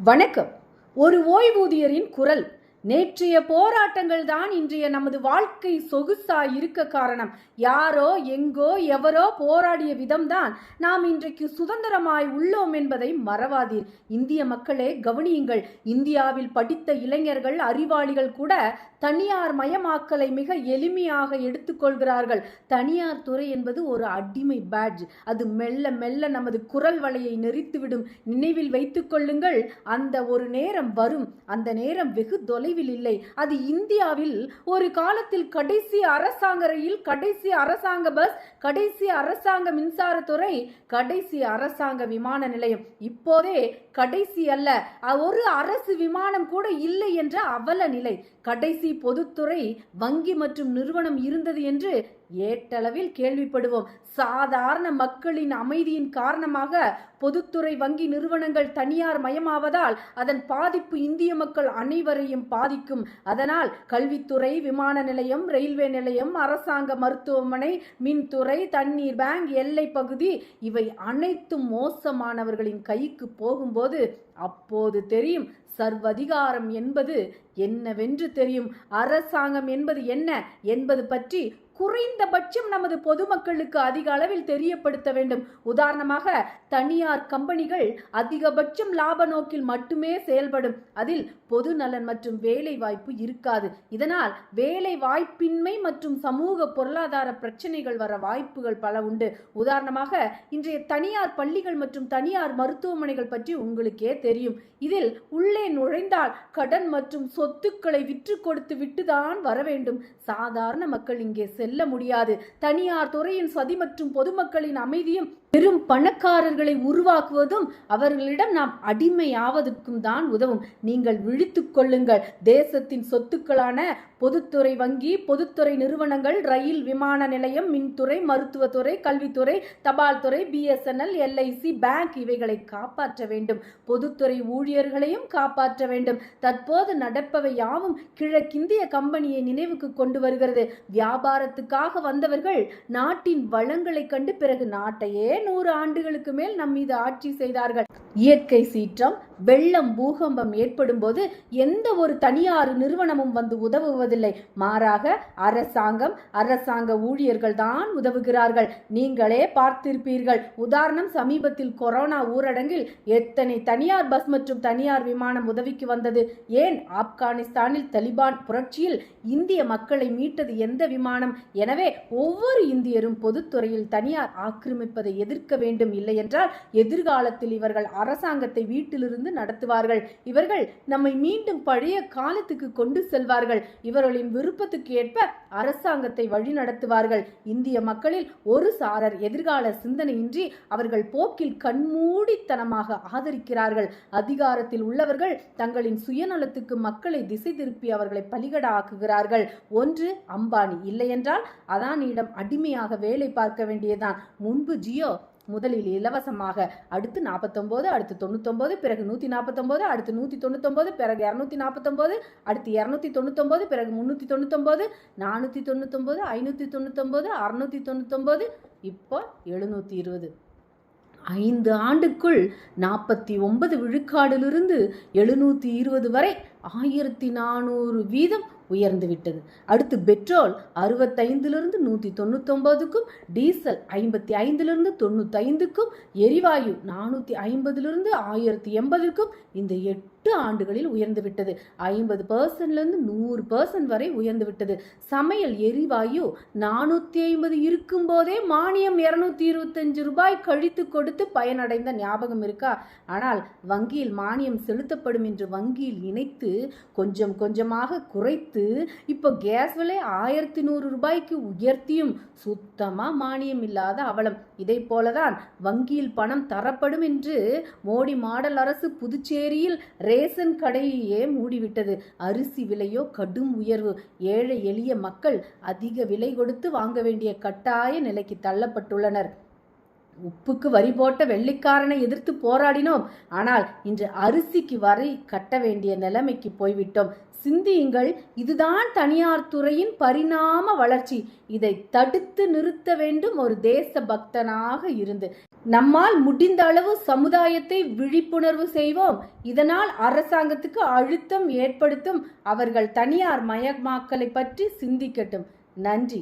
வணக்கம். ஒரு ஓய்வூதியரின் குரல். நேற்றைய போராட்டங்கள் தான் இன்றைய நமது வாழ்க்கை சொகுசா இருக்க காரணம். யாரோ எங்கோ எவரோ போராடிய விதம்தான் நாம் இன்றைக்கு சுதந்திரமாய் உள்ளோம் என்பதை மறவாதீர். இந்திய மக்களே கவனியுங்கள். இந்தியாவில் படித்த இளைஞர்கள் அறிவாளிகள் கூட தனியார் மயமாக்கலை மிக எளிமையாக எடுத்துக்கொள்கிறார்கள் தனியார் துறை என்பது ஒரு அடிமை பேட்ஜ் அது மெல்ல மெல்ல நமது குரல் வலையை நெறித்துவிடும் நினைவில் வைத்துக்கொள்ளுங்கள் அந்த ஒரு நேரம் வரும். அந்த நேரம் வெகு தொலை தொலைவில் இல்லை. அது இந்தியாவில் ஒரு காலத்தில் கடைசி அரசாங்க ரயில் கடைசி அரசாங்க பஸ் கடைசி அரசாங்க மின்சாரத்துறை கடைசி அரசாங்க விமான நிலையம். இப்போதே கடைசி அல்ல ஒரு அரசு விமானம் கூட இல்லை என்ற அவல நிலை. கடைசி பொதுத்துறை வங்கி மற்றும் நிறுவனம் இருந்தது என்று ஏட்டளவில் கேள்விப்படுவோம். சாதாரண மக்களின் அமைதியின் காரணமாக பொதுத்துறை வங்கி நிறுவனங்கள் தனியார் மயமாவதால் அதன் பாதிப்பு இந்திய மக்கள் அனைவரையும் பாதிக்கும். அதனால் கல்வித்துறை விமான நிலையம் ரயில்வே நிலையம் அரசாங்க மருத்துவமனை மின்துறை தண்ணீர் பேங்க் எல்லை பகுதி இவை அனைத்தும் மோசமானவர்களின் கைக்கு போகும்போது அப்போது தெரியும் சர்வதிகாரம் என்பது என்னவென்று தெரியும். அரசாங்கம் என்பது என்ன? என்பது பற்றி குறைந்தபட்சம் நமது பொதுமக்களுக்கு அதிக அளவில் தெரியப்படுத்த வேண்டும். உதாரணமாக தனியார் கம்பெனிகள் அதிகபட்சம் லாப நோக்கில் மட்டுமே செயல்படும். அதில் பொது நலன் மற்றும் வேலை வாய்ப்பு இருக்காது. இதனால் வேலை வாய்ப்பின்மை மற்றும் சமூக பொருளாதார பிரச்சனைகள் வர வாய்ப்புகள் பல உண்டு. உதாரணமாக இன்றைய தனியார் பள்ளிகள் மற்றும் தனியார் மருத்துவமனைகள் பற்றி உங்களுக்கே தெரியும். இதில் உள்ளே நுழைந்தால் கடன் மற்றும் சொத்துக்களை விற்று கொடுத்து விட்டுதான் வர வேண்டும். சாதாரண மக்கள் இங்கே செல்ல முடியாது. தனியார் துறையின் சதி மற்றும் பொதுமக்களின் அமைதியும் பெரும் பணக்காரர்களை உருவாக்குவதும் அவர்களிடம் நாம் அடிமையாவதற்கும் தான் உதவும். நீங்கள் விழித்துக்கொள்ளுங்கள் தேசத்தின் சொத்துக்களான பொதுத்துறை வங்கி பொதுத்துறை நிறுவனங்கள் ரயில் விமான நிலையம் மின்துறை மருத்துவத்துறை கல்வித்துறை தபால் துறை பிஎஸ்என்எல் எல்ஐசி பேங்க் இவைகளை காப்பாற்ற வேண்டும். பொதுத்துறை ஊழியர்களையும் காப்பாற்ற வேண்டும். தற்போது நடப்பவை யாவும் கிழக்கிந்திய கம்பெனியை நினைவுக்கு கொண்டு வருகிறது. வியாபாரத்துக்காக வந்தவர்கள் நாட்டின் வளங்களை கண்டு பிறகு நாட்டையே நூறு ஆண்டுகளுக்கு மேல் நம் மீது ஆட்சி செய்தார்கள். இயற்கை சீற்றம் வெள்ளம் பூகம்பம் ஏற்படும் போது எந்த ஒரு தனியார் நிறுவனமும் வந்து உதவுவதில்லை. மாறாக அரசாங்கம் அரசாங்க ஊழியர்கள் தான் உதவுகிறார்கள். நீங்களே பார்த்திருப்பீர்கள். உதாரணம் சமீபத்தில் கொரோனா ஊரடங்கில் எத்தனை தனியார் பஸ் மற்றும் தனியார் விமானம் உதவிக்கு வந்தது? ஏன் ஆப்கானிஸ்தானில் தலிபான் புரட்சியில் இந்திய மக்களை மீட்டது எந்த விமானம்? எனவே ஒவ்வொரு இந்தியரும் பொதுத்துறையில் தனியார் ஆக்கிரமிப்பதை எதிர்க்க வேண்டும் இல்லையென்றால் எதிர்காலத்தில் இவர்கள் அரசாங்கத்தை வீட்டிலிருந்து நடத்துவார்கள். இவர்கள் நம்மை மீண்டும் பழைய காலத்துக்கு கொண்டு செல்வார்கள். இவர்களின் விருப்பத்துக்கு ஏற்ப அரசாங்கத்தை வழி நடத்துவார்கள். இந்திய மக்களில் ஒரு சாரர் எதிர்கால சிந்தனையின்றி அவர்கள் போக்கில் கண்மூடித்தனமாக ஆதரிக்கிறார்கள். அதிகாரத்தில் உள்ளவர்கள் தங்களின் சுயநலத்துக்கு மக்களை திசை திருப்பி அவர்களை பலிகட ஆக்குகிறார்கள் ஒன்று அம்பானி. இல்லையென்றால் அதானியிடம் அடிமையாக வேலை பார்க்க வேண்டியதுதான். முன்பு ஜியோ முதலில் இலவசமாக அடுத்து நாற்பத்தொம்போது அடுத்து தொண்ணூத்தொம்போது பிறகு நூற்றி நாற்பத்தொம்போது அடுத்து நூற்றி தொண்ணூத்தொம்போது பிறகு இரநூத்தி நாற்பத்தொம்போது அடுத்து இரநூத்தி தொண்ணூத்தொம்போது பிறகு முந்நூற்றி தொண்ணூத்தொம்போது நானூற்றி தொண்ணூத்தொம்போது ஐநூற்றி தொண்ணூத்தொம்போது அறுநூற்றி தொண்ணூத்தொம்போது இப்போ எழுநூற்றி இருபது. ஐந்து ஆண்டுக்குள் நாற்பத்தி ஒன்பது விழுக்காடிலிருந்து எழுநூற்றி இருபது வரை ஆயிரத்தி நானூறு வீதம் உயர்ந்து விட்டது. அடுத்து பெட்ரோல் அறுபத்தைந்திலிருந்து நூற்றி தொண்ணூத்தொம்பதுக்கும் டீசல் ஐம்பத்தி ஐந்திலிருந்து தொண்ணூத்தைந்துக்கும் எரிவாயு நானூற்றி ஐம்பதிலிருந்து ஆயிரத்தி எண்பதுக்கும் இந்த எட்டு ஆண்டுகளில் உயர்ந்து விட்டது ஐம்பது பர்சன்ட்லேருந்து நூறு பர்சன்ட் வரை உயர்ந்து விட்டது சமையல் எரிவாயு நானூற்றி ஐம்பது இருக்கும்போதே மானியம் இரநூத்தி இருபத்தஞ்சு ரூபாய் கழித்து கொடுத்து பயனடைந்த ஞாபகம் இருக்கா? ஆனால் வங்கியில் மானியம் செலுத்தப்படும் என்று வங்கியில் இணைத்து கொஞ்சம் கொஞ்சமாக குறைத்து இப்போ கேஸ் விலை ஆயிரத்தி நூறு ரூபாய்க்கு உயர்த்தியும் சுத்தமாக மானியம் இல்லாத அவலம். இதை போலதான் வங்கியில் பணம் தரப்படும் என்று மோடி மாடல் அரசு புதுச்சேரியில் ரேஷன் கடையே மூடிவிட்டது. அரிசி விலையோ கடும் உயர்வு. ஏழை எளிய மக்கள் அதிக விலை கொடுத்து வாங்க வேண்டிய கட்டாய நிலைக்கு தள்ளப்பட்டுள்ளனர். உப்புக்கு வரி போட்ட வெள்ளிக்காரனை எதிர்த்து போராடினோம். ஆனால் இன்று அரிசிக்கு வரி கட்ட வேண்டிய நிலைமைக்கு போய்விட்டோம். சிந்தியுங்கள். இதுதான் தனியார் துறையின் பரிணாம வளர்ச்சி. இதை தடுத்து நிறுத்த வேண்டும் ஒரு தேச பக்தனாக இருந்து. நம்மால் முடிந்த அளவு சமுதாயத்தை விழிப்புணர்வு செய்வோம். இதனால் அரசாங்கத்துக்கு அழுத்தம் ஏற்படுத்தும். அவர்கள் தனியார் மயமாக்கலை பற்றி சிந்திக்கட்டும். நன்றி.